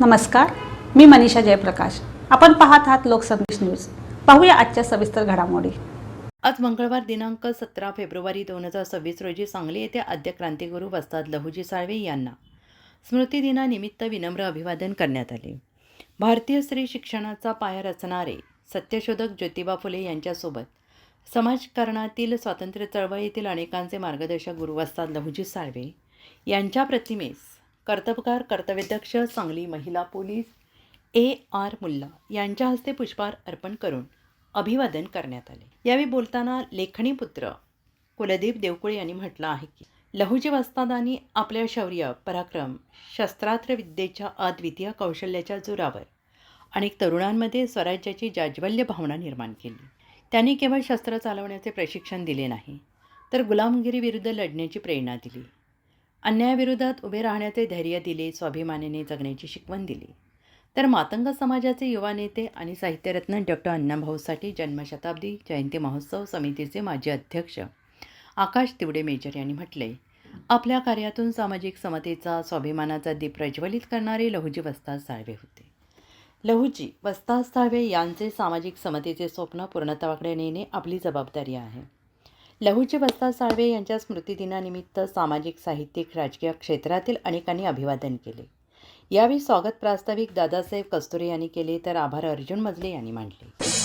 नमस्कार मी मनीषा जयप्रकाश. आपण पाहत आहात लोकसंदेश न्यूज. पाहूया आजच्या सविस्तर घडामोडी. आज मंगळवार दिनांक सतरा फेब्रुवारी दोन हजार सव्वीस रोजी सांगली येथे आद्य क्रांतिगुरू वस्ताद लहुजी साळवे यांना स्मृतिदिनानिमित्त विनम्र अभिवादन करण्यात आले. भारतीय स्त्री शिक्षणाचा पाया रचणारे सत्यशोधक ज्योतिबा फुले यांच्यासोबत समाजकारणातील स्वातंत्र्य चळवळीतील अनेकांचे मार्गदर्शक गुरु वस्ताद लहुजी साळवे यांच्या प्रतिमेस कर्तबगार कर्तव्यदक्ष सांगली महिला पोलीस ए. आर. मुल्ला यांच्या हस्ते पुष्पहार अर्पण करून अभिवादन करण्यात आले. यावेळी बोलताना लेखणी पुत्र कुलदीप देवकुळे यांनी म्हटलं आहे की लहुजी वस्तादांनी आपल्या शौर्य पराक्रम शस्त्रास्त्र विद्येच्या अद्वितीय कौशल्याच्या जोरावर अनेक तरुणांमध्ये स्वराज्याची जाज्वल्य भावना निर्माण केली. त्यांनी केवळ शस्त्र चालवण्याचे प्रशिक्षण दिले नाही तर गुलामगिरीविरुद्ध लढण्याची प्रेरणा दिली. अन्यायाविरोधात उभे राहण्याचे धैर्य दिले स्वाभिमानाने जगण्याची शिकवण दिली. तर मातंग समाजाचे युवा नेते आणि साहित्यरत्न डॉक्टर अण्णाभाऊ साठे जन्मशताब्दी जयंती महोत्सव समितीचे माजी अध्यक्ष आकाश तिवडे मेजर यांनी म्हटले आपल्या कार्यातून सामाजिक समतेचा स्वाभिमानाचा दीप प्रज्वलित करणारे लहुजी वस्ताद साळवे होते. लहुजी वस्ताद साळवे यांचे सामाजिक समतेचे स्वप्न पूर्णत्वाकडे नेणे आपली जबाबदारी आहे. लहुजी वस्ताद साळवे यांच्या स्मृतिदिनानिमित्त सामाजिक साहित्यिक राजकीय क्षेत्रातील अनेकांनी अभिवादन केले. यावेळी स्वागत प्रास्ताविक दादासाहेब कस्तुरे यांनी केले तर आभार अर्जुन मजले यांनी मांडले.